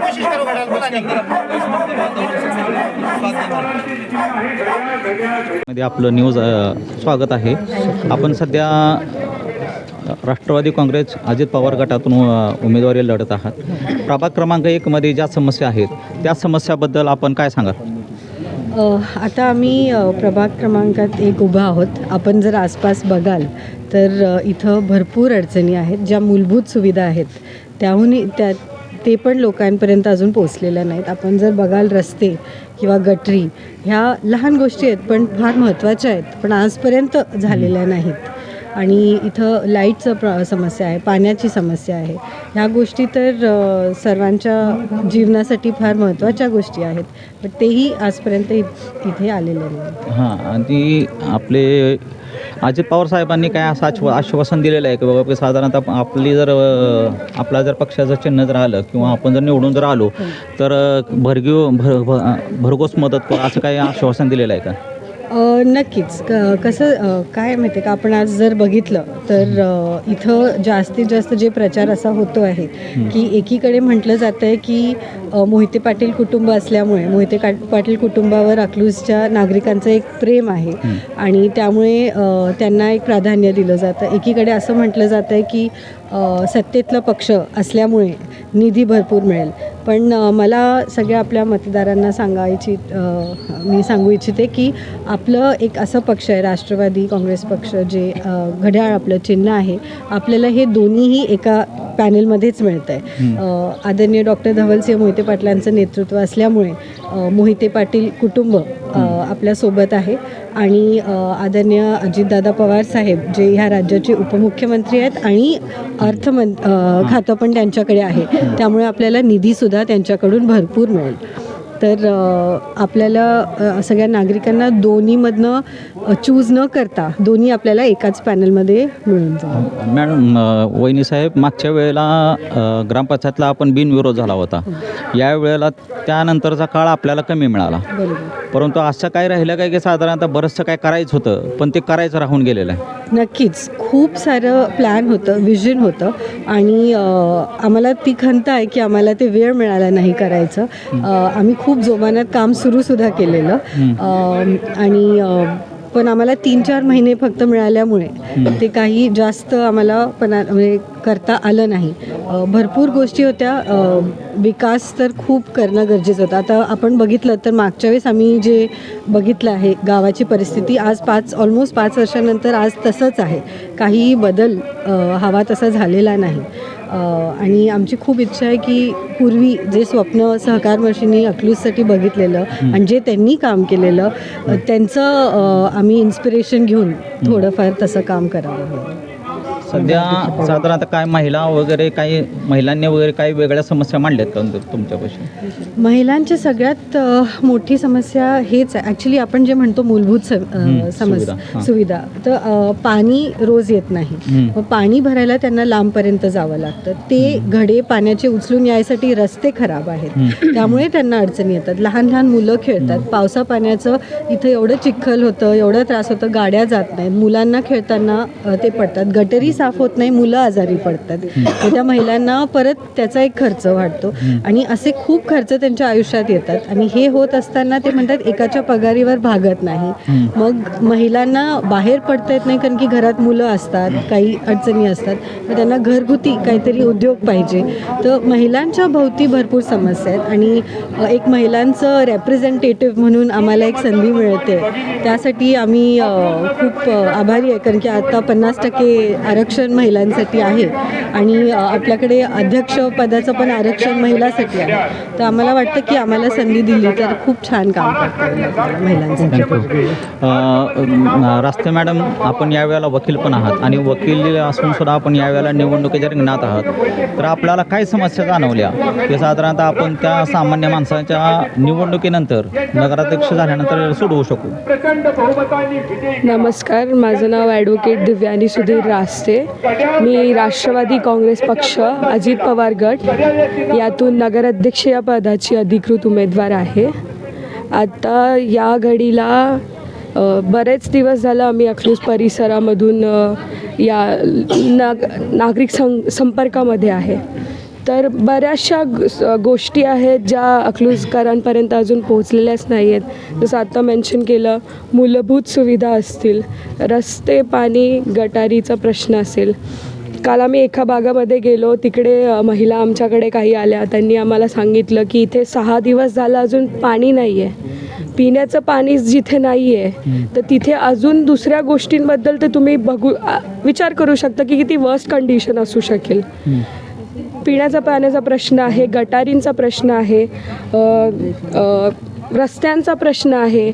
कोशिश बोला मध्ये आपलं न्यूज स्वागत आहे. आपण सध्या राष्ट्रवादी काँग्रेस अजित पवार गटातून उमेदवारी लढत आहात. प्रभाग क्रमांक एकमध्ये ज्या समस्या आहेत त्या समस्याबद्दल आपण काय सांगाल? आता आम्ही प्रभाग क्रमांकात एक उभा आहोत. आपण जर आसपास बघाल तर इथं भरपूर अडचणी आहेत ज्या मूलभूत सुविधा आहेत. त्याहूनही त्या ते पण लोकांपर्यंत अजून पोचलेल्या नाहीत. आपण जर बघाल रस्ते किंवा गटरी ह्या लहान गोष्टी आहेत पण फार महत्त्वाच्या आहेत पण आजपर्यंत झालेल्या नाहीत. आणि इथं लाईटचं प्र समस्या आहे पाण्याची समस्या आहे. ह्या गोष्टी तर सर्वांच्या जीवनासाठी फार महत्त्वाच्या गोष्टी आहेत. पण तेही आजपर्यंत इथे आलेले नाही हां आणि आपले अजित पवार साहेबांनी काय असं आश्व आश्वासन दिलेलं आहे की बाबा की साधारणतः आपली जर आपला जर पक्षाचं चिन्ह जर आलं किंवा आपण जर निवडून जर आलो तर अ, भरगीव भर भरघोस मदत करू असं काही आश्वासन दिलेलं आहे का? नक्कीच. क कसं काय माहिती आहे का आपण आज जर बघितलं तर इथं जास्तीत जास्त जे प्रचार असा होतो आहे की एकीकडे म्हटलं जातं आहे की मोहिते पाटील कुटुंब असल्यामुळे मोहिते का पाटील कुटुंबावर अकलूजच्या नागरिकांचं एक प्रेम आहे आणि त्यामुळे त्यांना एक प्राधान्य दिलं जातं. एकीकडे असं म्हटलं जातं आहे की सत्तेतला पक्ष असल्यामुळे निधी भरपूर मिळेल. पण मला सगळ्या आपल्या मतदारांना सांगायची मी सांगू इच्छिते की आपलं एक असं पक्ष आहे राष्ट्रवादी काँग्रेस पक्ष जे घड्याळ आपलं चिन्ह आहे आपल्याला हे दोन्हीही एका पॅनेलमध्येच मिळतं आहे आदरणीय डॉक्टर धवलसिंह मोहिते पाटलांचं नेतृत्व असल्यामुळे मोहिते पाटील कुटुंब आपल्यासोबत आहे आणि आदरणीय अजितदादा पवार साहेब जे ह्या राज्याचे उपमुख्यमंत्री आहेत आणि अर्थमं खातं पण त्यांच्याकडे आहे. त्यामुळे आपल्याला निधीसुद्धा त्यांच्याकडून भरपूर मिळेल. तर आपल्याला सगळ्या नागरिकांना दोन्हीमधनं चूज न करता दोन्ही आपल्याला एकाच पॅनलमध्ये मिळून जाईल. मॅडम वहिनी साहेब मागच्या वेळेला ग्रामपंचायतला आपण बिनविरोध झाला होता. या वेळेला त्यानंतरचा काळ आपल्याला कमी मिळाला. परंतु असं काय राहिलं काय की साधारणतः बरंचसं काय करायचं होतं पण ते करायचं राहून गेलेलं आहे. नक्कीच. खूप सारं प्लॅन होतं विजन होतं. आणि आम्हाला ती खंत आहे की आम्हाला ते वेळ मिळाला नाही करायचं. आम्ही खूप जोमानात काम सुरूसुद्धा केलेलं. आणि पण आम्हाला तीन चार महिने फक्त मिळाल्यामुळे ते काही जास्त आम्हाला पण म्हणजे करता आलं नाही. भरपूर गोष्टी होत्या. विकास तर खूप करणं गरजेचं होतं. आता आपण बघितलं तर मागच्या वेळेस आम्ही जे बघितलं आहे गावाची परिस्थिती आज पाच ऑलमोस्ट पाच वर्षानंतर आज तसंच आहे. काहीही बदल हवा तसा झालेला नाही. आणि आमची खूप इच्छा आहे की पूर्वी जे स्वप्न सहकार वर्षींनी अकलूजसाठी बघितलेलं आणि जे त्यांनी काम केलेलं त्यांचं आम्ही इन्स्पिरेशन घेऊन थोडंफार तसं काम करावं. सध्या साधारणतः काय महिला वगैरे काही महिलांनी वगैरे काही वेगळ्या समस्या मांडल्यात का तुम- तुमच्यापाशी? महिलांची सगळ्यात अ, मोठी समस्या हेच आहे. ॲक्च्युली आपण जे म्हणतो मूलभूत हं, समस्या सुविधा, हां. सुविधा. तर अ, पाणी रोज येत नाही. मग पाणी भरायला त्यांना लांबपर्यंत जावं लागतं. ते घडे पाण्याचे उचलून यायसाठी रस्ते खराब आहेत. त्यामुळे त्यांना अडचणी येतात. लहान लहान मुलं खेळतात. पावसा पाण्याचं इथं एवढं चिखल होतं एवढं त्रास होतं गाड्या जात नाहीत. मुलांना खेळताना अ, ते पडतात. गटरी साफ होत नाही मुलं आजारी पडतात. त्या महिलांना परत त्याचा एक खर्च वाढतो. आणि असे खूप खर्च त्यांच्या आयुष्यात येतात. आणि हे होत असताना ते म्हणतात एकाच्या पगारीवर भागत नाही. मग महिलांना बाहेर पडता येत नाही कारण की घरात मुलं असतात काही अडचणी असतात. मग त्यांना घरगुती काहीतरी उद्योग पाहिजे. तर महिलांच्या भोवती भरपूर समस्या आहेत. आणि एक महिलांचं रेप्रेझेंटेटिव्ह म्हणून आम्हाला एक संधी मिळते. त्यासाठी आम्ही खूप आभारी आहे. कारण की आता पन्नास टक्के आरक्षण आरक्षण महिलांसाठी आहे आणि आपल्याकडे अध्यक्षपदाचं पण आरक्षण महिलासाठी आहे. तर आम्हाला वाटतं की आम्हाला संधी दिली तर खूप छान काम करता महिलांसाठी. अ, रास्ते मॅडम आपण यावेळेला वकील पण आहात आणि वकील असून सुद्धा आपण यावेळेला निवडणुकीच्या रिंगणात आहात. तर आपल्याला काय समस्या जाणवल्या? की साधारणतः आपण त्या सामान्य माणसाच्या निवडणुकीनंतर नगराध्यक्ष झाल्यानंतर सोडवू शकू? नमस्कार माझं नाव ॲडव्होकेट दिव्यानी सुधीर रास्ते. मी राष्ट्रवादी काँग्रेस पक्ष अजित पवार गट. यातून नगराध्यक्ष या पदाची अधिकृत उमेदवार आहे. आता या घडीला बरेच दिवस झालं आम्ही अकलूज परिसरामधून या नाग नागरिक सं संपर्कामध्ये आहे. तर बऱ्याचशा गोष्टी आहेत ज्या अकलूजकरांपर्यंत अजून पोहोचलेल्याच नाही आहेत. जसं आत्ता मेन्शन केलं मूलभूत सुविधा असतील. रस्ते पाणी गटारीचा प्रश्न असेल. काल आम्ही एका भागामध्ये गेलो तिकडे महिला आमच्याकडे काही आल्या. त्यांनी आम्हाला सांगितलं की इथे सहा दिवस झालं अजून पाणी नाही आहे पिण्याचं पाणी जिथे नाही आहे तर तिथे अजून दुसऱ्या गोष्टींबद्दल तर तुम्ही बघू विचार करू शकता की किती वर्स्ट कंडिशन असू शकेल. पिण्याचा पाण्याचा प्रश्न आहे गटारींचा प्रश्न आहे रस्त्यांचा प्रश्न आहे.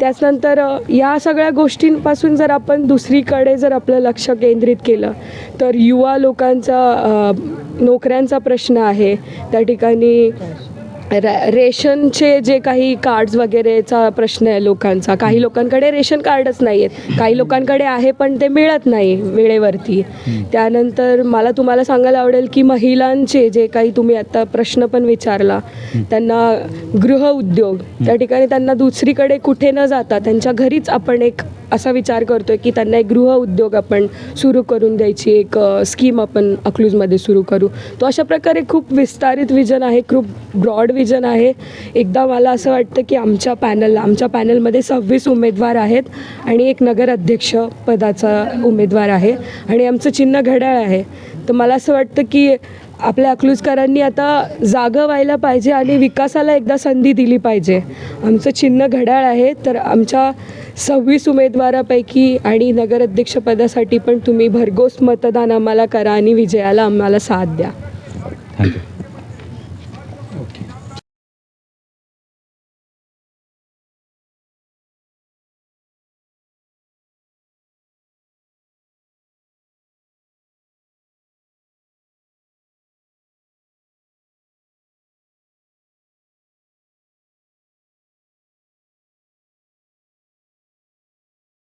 त्याचनंतर या सगळ्या गोष्टींपासून जर आपण दुसरीकडे जर आपलं लक्ष केंद्रित केलं तर युवा लोकांचा नोकऱ्यांचा प्रश्न आहे. त्या ठिकाणी रे रेशनचे जे काही कार्ड्स वगैरेचा प्रश्न आहे लोकांचा काही लोकांकडे रेशन कार्डच नाही आहेत काही लोकांकडे आहे पण ते मिळत नाही वेळेवरती. त्यानंतर मला तुम्हाला सांगायला आवडेल की महिलांचे जे काही तुम्ही आता प्रश्न पण विचारला त्यांना गृह उद्योग त्या ठिकाणी त्यांना दुसरीकडे कुठे न जाता त्यांच्या घरीच आपण एक असा विचार करतो आहे की त्यांना एक गृह उद्योग आपण सुरू करून द्यायची एक स्कीम आपण अकलूजमध्ये सुरू करू. तो अशा प्रकारे खूप विस्तारित विजन आहे खूप ब्रॉड विजन आहे. एकदा मला असं वाटतं की आमच्या पॅनलला आमच्या पॅनलमध्ये सव्वीस उमेदवार आहेत आणि एक नगर अध्यक्ष पदाचा उमेदवार आहे आणि आमचं चिन्ह घड्याळ आहे. तर मला असं वाटतं की आपल्या अकलूजकरांनी आता जागं व्हायला पाहिजे आणि विकासाला एकदा संधी दिली पाहिजे. आमचं चिन्ह घड्याळ आहे तर आमच्या सव्वीस उमेदवारापैकी आणि नगराध्यक्षपदासाठी पण तुम्ही भरघोस मतदान आम्हाला करा आणि विजयाला आम्हाला साथ द्या. थँक्यू